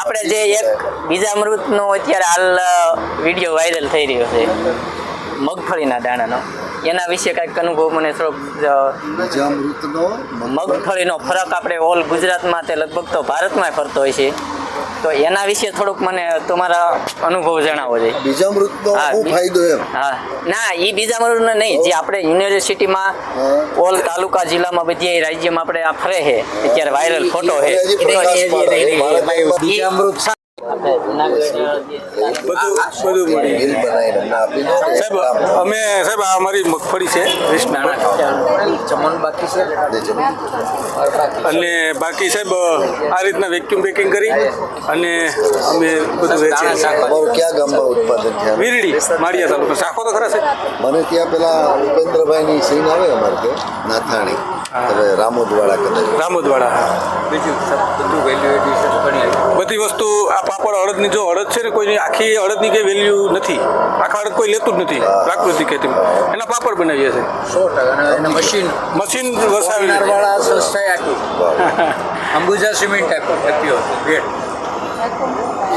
આપણે જે એક બીજા અમૃતનો અત્યારે હાલ વીડિયો વાયરલ થઈ રહ્યો છે. મગફળીના દાણાનો. એના વિશે કાંઈક અનુભવ મને થોડોક મગફળીનો ફરક આપણે ઓલ ગુજરાતમાં તે લગભગ તો ભારતમાં ફરતો હોય છે. તો એના વિશે થોડુંક મને તમારા અનુભવ જણાવો છે બીજામૃતનો હા, શું ફાયદો એમ? હા. ના એ બીજા મરુદનો નહીં. જે આપણે યુનિવર્સિટીમાં. ઓલ તાલુકા જિલ્લામાં બધી રાજ્યમાં આપણે આ ફરે છે. અત્યારે વાયરલ ફોટો છે. બીજામૃત બધું મળી. સાહેબ, અમે સાહેબ, આ અમારી મગફળી છે. અને બાકી સાહેબ, આ રીતના વેક્યુમ પેકિંગ કરી અને અમે બધું વેચીએ ક્યાં ગામમાં ઉત્પાદન થયા વીરડી, માળિયા તાલુકા શાખો તો ખરા છે મને ત્યાં પેલા ઉપેન્દ્રભાઈની સીન આવે અમારે નાથાણી હવે રામોદવાળા કદાચ. રામોદવાડા બધી વસ્તુ આ પાપડ અડદની જો અડદ છે ને કોઈની આખી અડદની કઈ વેલ્યુ નથી. આખા અડદ કોઈ લેતું જ નથી પ્રાકૃતિક ખેતી એના પાપડ બનાવીએ છીએ. સો ટકા મશીન મશીન વસાવી વાળા સંસ્થાએ આપ્યું. અંબુજા સિમેન્ટ આપ્યું આપ્યું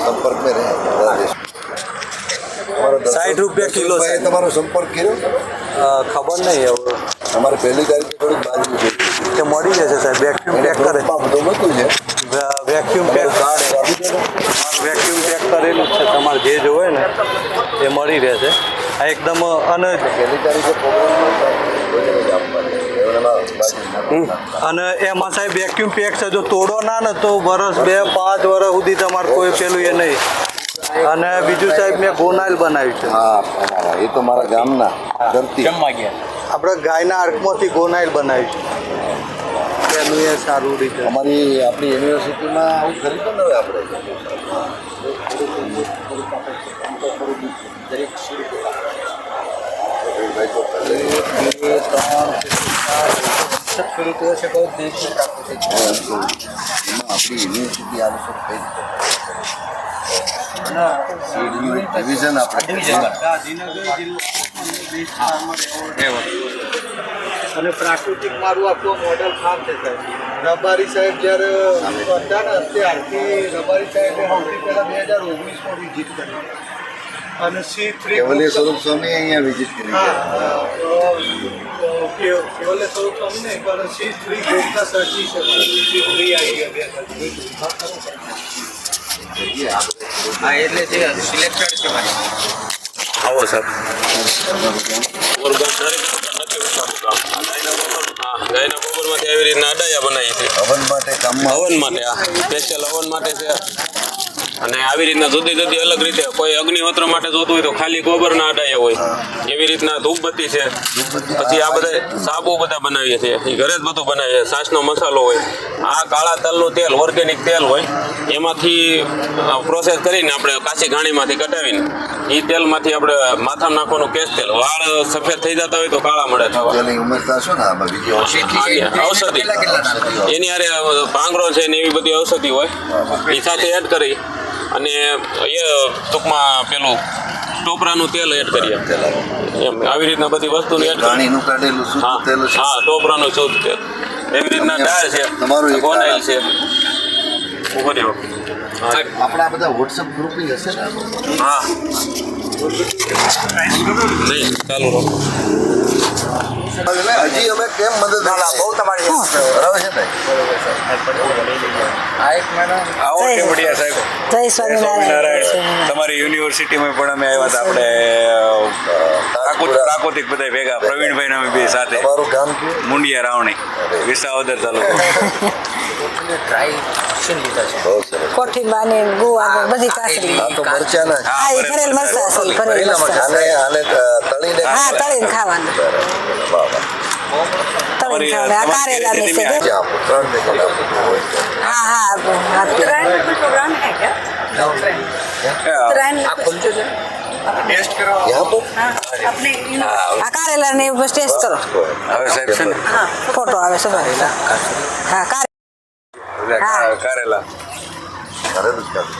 સંપર્ક મેં રહે. 60 રૂપિયા કિલો તમારો સંપર્ક કર્યો? ખબર નહીં હવે. અમારે પહેલી તારીખે થોડીક બાજુ છે. કે મળી જશે સાહેબ વેક્યુમ પેક કરે. બધું મૂક્યું છે. Vacuum pack card. Vacuum pack કરેલું છે તમારે જે જોવે ને એ મળી રહેશે. આ એકદમ અને પહેલી તારીખે અને એમાં સાહેબ વેક્યુમ પેક છે જો તોડો ના ને તો વરસ બે પાંચ વર્ષ સુધી તમારે કોઈ પેલું એ નહીં. અને બીજું સાહેબ મેં ગોનાલ બનાવ્યું છે. હા એ તો મારા ગામના ધરતી. આપણે ગાયના આર્કમાંથી ગોનાઇલ બનાવી છે એનું એ સારું રીતે અમારી આપણી યુનિવર્સિટીમાં આવું ખરીદો ને હવે આપણે ખેડૂતો છે કોઈ દેશની પ્રાકૃતિક એમાં આપણી યુનિવર્સિટી આ વખત કઈ સીડનું એક ડિવિઝન આપણે અને પ્રાકૃતિક મારું આખું મોડલ ફાર્મ છે સાહેબ. રબારી સાહેબ જ્યારે હતા ને ત્યારથી રબારી સાહેબે સૌથી પહેલાં બે હજાર ઓગણીસમાં વિઝિટ કરી. અને સી થ્રી કેવલીય સ્વરૂપ સ્વામી અહીંયા વિઝિટ કરી. કેવલે સ્વરૂપ અમને પણ સી થ્રી ગોપતા સર્ચી છે સી થ્રી આવી ગયા હા એટલે જે સિલેક્ટેડ છે મારી. આવો સાહેબ ગાયના આવી રીતના અડાયા બનાવી છે. હવન માટે કામમાં હવન માટે આ સ્પેશિયલ હવન માટે છે. અને આવી રીતના જુદી જુદી અલગ રીતે કોઈ અગ્નિહોત્ર માટે જોતું હોય તો ખાલી ગોબરના અડાયા હોય. એવી રીતના ધૂપબત્તી છે. પછી આ બધા સાબુ બધા બનાવીએ છીએ. એ ઘરે જ બધું બનાવીએ છાશનો મસાલો હોય. આ કાળા તલનું તેલ ઓર્ગેનિક તેલ હોય. એમાંથી પ્રોસેસ કરીને આપણે કાચી ઘાણીમાંથી કટાવીને એ તેલમાંથી આપણે માથામાં નાખવાનું કેસ તેલ. વાળ સફેદ થઈ જતા હોય તો કાળા મળે થવા ઔષધિ. એની હારે ભાંગરો છે ને એવી બધી ઔષધિ હોય. એ સાથે એડ કરી અને એ ટૂંકમાં પેલું ટોપરાનું તેલ એડ કરીએ. એમ આવી રીતના બધી વસ્તુને એડ કરી કાઢેલું હા શુદ્ધ તેલ હા ટોપરાનું શુદ્ધ તેલ. એવી રીતના ડાળ છે. તમારું ગોનાઈલ છે. ઊભો આપણા બધા વોટ્સઅપ ગ્રુપ હશે ને? હા. નહીં ચાલુ રહો. હજી અમે કેમ મદદ બહુ તમારી બરાબર છે ને? આ એક મેડમ આવો કેવડિયા સાહેબ? જય સ્વામિનારાયણ. તમારી યુનિવર્સિટીમાં પણ અમે આવ્યા હતા. આપણે પ્રાકૃતિક બધા ભેગા પ્રવીણભાઈ અમે બે સાથે. ગામ મુંડિયા રાવણી. વિસાવદર તાલુકો. ડ્રાય મશીન લીધા છે બહુ સરસ કોઠી બાની ગુવા ને બધી કાસરી આ તો મરચાના છે. હા એ ભરેલ મરચા છે ઈ ભરેલ મરચા આને આને અ, તળીને હા તળીને ખાવાના વાહ, વાહ. તળીને ખાવાના આ કારેલા ની છે જે આપો, ત્રણ પેકેટ આપો. હા હા આપો, આપો. આ ખુલજો છે यहाँ पर આ કારેલા ને બસ ટેસ્ટ કરો હવે સાહેબ છે ને ફોટો આવે છે બસ. હા કારે હા. કારેલા. ઘરે જ ખાધું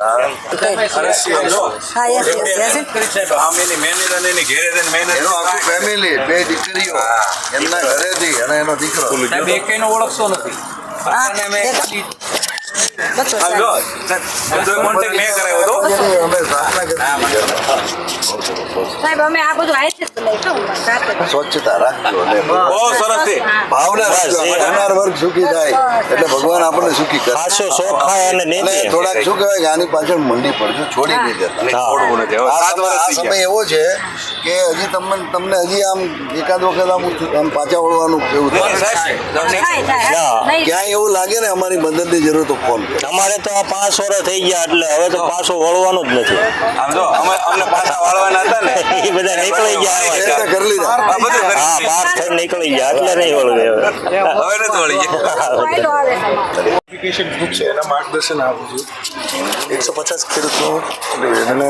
હા. Yes yes yes. એનું આખું ફેમિલી બે દીકરીઓ એમના ઘરેથી અને એનો દીકરો. ઓળખતો નથી. મેં કરાવ્યો કરી સાહેબ અમે આ બધું આઈ જ સ્વચ્છતા રાખજો બહુ સરસ છે. ભાવના રાખજો. વર્ગ સુખી થાય. એટલે ભગવાન આપણને સુખી કરે. પાછો શોખ અને અને થોડાક શું કહેવાય કે આની પાછળ મંડી પડજો છોડી નહીં દેતા. આ સમય- આ સમય એવો છે કે હજી તમને તમને હજી આમ એકાદ વખત આમ આમ પાછા વળવાનું ના. નહીં ક્યાંય એવું લાગે ને અમારી મદદની જરૂર તો ફોન તમારે અમારે તો આ પાંચ વર્ષ થઈ ગયા એટલે હવે તો પાછો વળવાનું જ નથી. આમ જો અમે અમને પાછા વાળવાના હતા ને એ બધા નીકળી ગયા કરી લીધા. આ બધું હા પાસ થઈને નીકળી ગયા. એટલે નહીં વળવે હવે. હવે નથી વળી ગયા. ફાયદો આવે છે આમાં. એપ્લિકેશન ગ્રુપ છે એના માર્ગદર્શન આપું છું. એકસો પચાસ ખેડૂતનું અને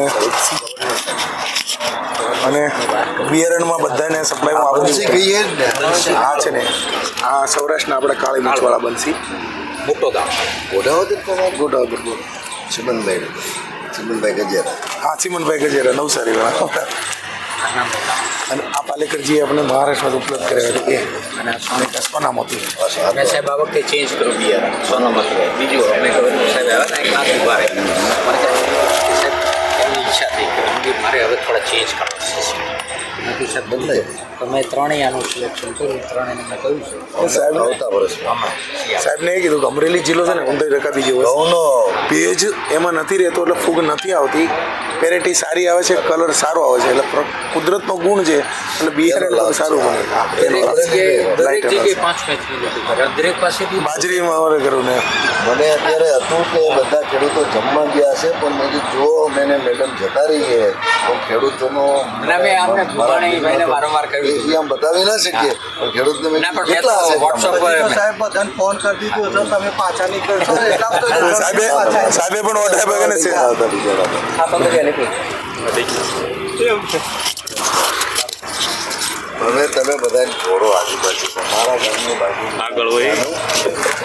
અને બિયારણમાં બધાને સપ્લાય છે. બંસી કહીએ આ છે ને આ સૌરાષ્ટ્રના આપણે કાળી મૂછવાળા બંસી મોટો ગામ. તમારે ગોટા ચિમનભાઈ ચિમનભાઈ ગજેરા. હા ચિમનભાઈ ગજેરા નવસારી વાળા અને આ પાલેકરજીએ આપણે મહારાષ્ટ્રમાં ઉપલબ્ધ કર્યા હતો એ. અને આ સોનિકા સોનામતી. સાહેબ આ વખતે ચેન્જ કરો બિયારણ. સોનામતી. બીજું અમે સાહેબ આવ્યા હતા નથી સાહેબ તો મેં ત્રણેય આનું સિલેક્શન કર્યું ત્રણેય મેં કહ્યું છે. સાહેબ આવતા વર્ષમાં સાહેબને એ કીધું કે અમરેલી જિલ્લો છે ને ઊંધાઈ રકાબી જેવો. ઘઉંનો ભેજ એમાં નથી રહેતો એટલે ફૂગ નથી આવતી. પેરેટી સારી આવે છે કલર સારો આવે છે. એટલે કુદરતનો ગુણ છે. એટલે બિહાર એનો સારું બને બાજરીમાં અમારે કર્યું ને મને અત્યારે હતું કે બધા ખેડૂતો જમવા ગયા છે પણ મેં જો મેં મેડમ જતા રહીએ તો ખેડૂતોનો ના, મેં આમને ભૂપાણીભાઈને વારંવાર કહ્યું હતું. આમ બતાવી ના શકીએ. પણ ખેડૂતને મેં ના, પણ કીધું, કેટલા હશે WhatsApp પર સાહેબ બધાને ફોન કરી દીધું હતો તમે પાછા નીકળશો. સાહેબે સાહેબે પણ ઓઢાઈ ભાગે ને બિચારા? હવે તમે બધાને જોડો આજુબાજુ. તમારા ઘરની બાજુ આગળ હોય.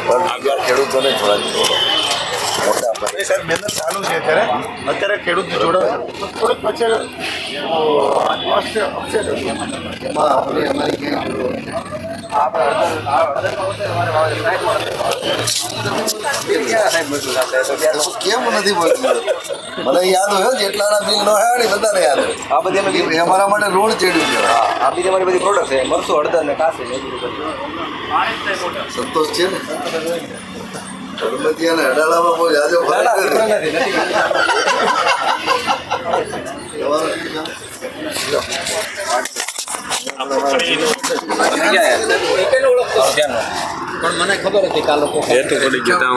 પણ બીજા ખેડૂતોને થોડા જોડો. સાહેબ મહેનત ચાલુ છે અત્યારે. અત્યારે ખેડૂત જોડે થોડુંક પછી કેમ નથી બોલતું? મને યાદ હોય હો, જેટલાના બિલ નો હેડી બધાને યાદ હોય. આ બધી અમારા માટે રોડ ચડ્યું છે. આ બધી મારી બધી પ્રોડક્ટ છે. મરસું હળદર ને કાસે સંતોષ છે ને? ધર્મથી અને અડાડામાં બહુ જાજો ફરક નથી. તમારું શું નામ? પણ મને ખબર હતી કે આ લોકો હેતુ પડી ગયું તાવ.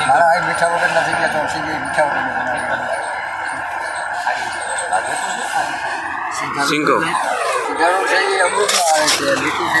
મારા આ મીઠા વગર નથી ગયા તો સીધી મીઠા વગર સિંકો સિંધાણું છે એ અમૃતમાં આવે છે લીટી છે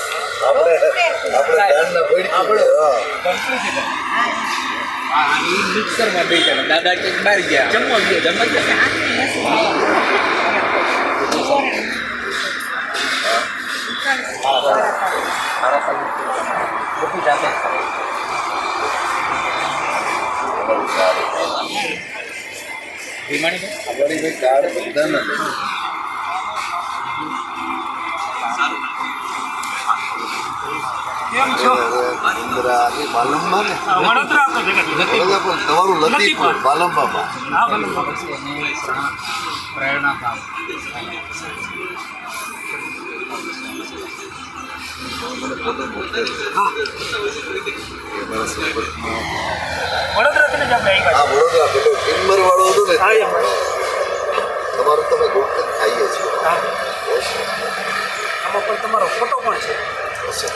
આપણે આપણે પડી ગયું. હા. મિક્સરમાં દાદા કે બહાર ગયા જમવા ગયા જમવા ગયા બધી જાતે ભીમાણી આપણી ભાઈ કાર્ડ બધાના છે. ઇન્દિરા, એ બાલમમાં ને? વડોદરા પણ તમારું લતીફપુર, બાલમ બાબા. પ્રેરણા કામ એ મારા સંપર્કમાં. હા, વાળો હતો તમારું તમે ગુપ્ત ખાઈએ છીએ આમાં પણ તમારો ફોટો પણ છે હશે.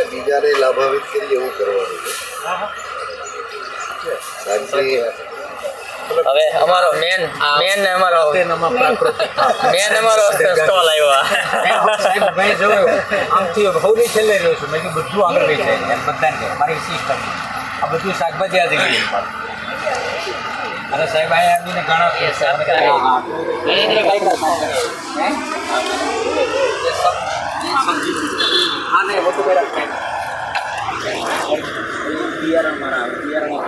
છે ને બીજાને લાભાન્વિત કરી એવું કરવાનું છે શાકભાજી હવે અમારો મેન મેન અમારો મેન અમારો સ્ટોલ આવ્યો સાહેબ મેં જોયું આમથી સૌથી છેલ્લે રહ્યો છું મેં બધું આગળ વેચાય એમ બધાને મારી સિસ્ટમ આ બધું શાકભાજી આજે અરે અને સાહેબ આ આવીને ઘણા પૈસા વધુ બધું બિયારણ મારા બિયારણ